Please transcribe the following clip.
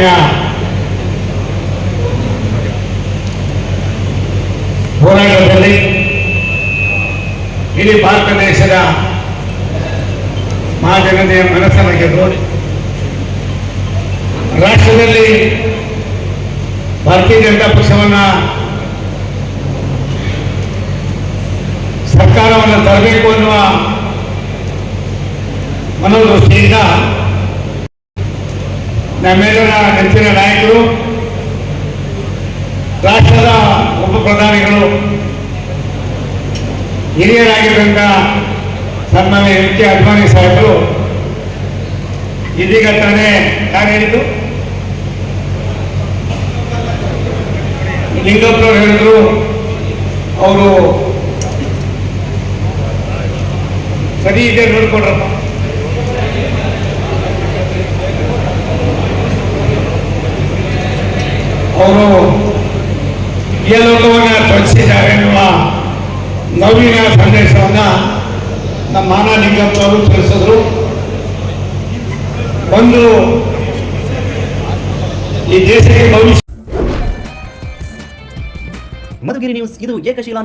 ಸ್ವಾತಂತ್ರ್ಯ ಹೋರಾಟದಲ್ಲಿ ಇಡೀ ಭಾರತ ದೇಶದ ಮಹಾಜನತೆಯ ಮನಸ್ಸನ್ನು ಗೆದ್ದು ರಾಷ್ಟ್ರದಲ್ಲಿ ಭಾರತೀಯ ಜನತಾ ಪಕ್ಷವನ್ನ ಸರ್ಕಾರವನ್ನು ತರಬೇಕು ಅನ್ನುವ ಮನೋದೃಷ್ಟಿಯಿಂದ ನಮ್ಮೆಲ್ಲರ ನೆಚ್ಚಿನ ನಾಯಕರು, ರಾಷ್ಟ್ರದ ಉಪ ಪ್ರಧಾನಿಗಳು ಹಿರಿಯರಾಗಿರುವಂಥ ಸನ್ಮಾನ್ಯ ಎಂ ಕೆ ಅದ್ವಾನಿ ಸಾಹೇಬರು, ಇದೀಗ ತಾನೇ ಯಾರು ಹೇಳಿದ್ದು? ಲಿಂಗಪ್ಪನವ್ರು ಹೇಳಿದ್ರು, ಅವರು ಸರಿ ಇದೆ ನೋಡ್ಕೊಡ್ರಪ್ಪ. ಅವರು ಲೋಕವನ್ನು ರಚಿಸಿದ್ದಾರೆ ಎನ್ನುವ ನವೀನ ಸಂದೇಶವನ್ನು ನಮ್ಮ ಮಾನ ಲಿಂಗಪ್ಪನವರು ತಿಳಿಸಿದ್ರು. ಒಂದು ಈ ದೇಶಕ್ಕೆ ಭವಿಷ್ಯ ಮಧುಗಿರಿ ನ್ಯೂಸ್, ಇದು ಏಕಶಿಲಾ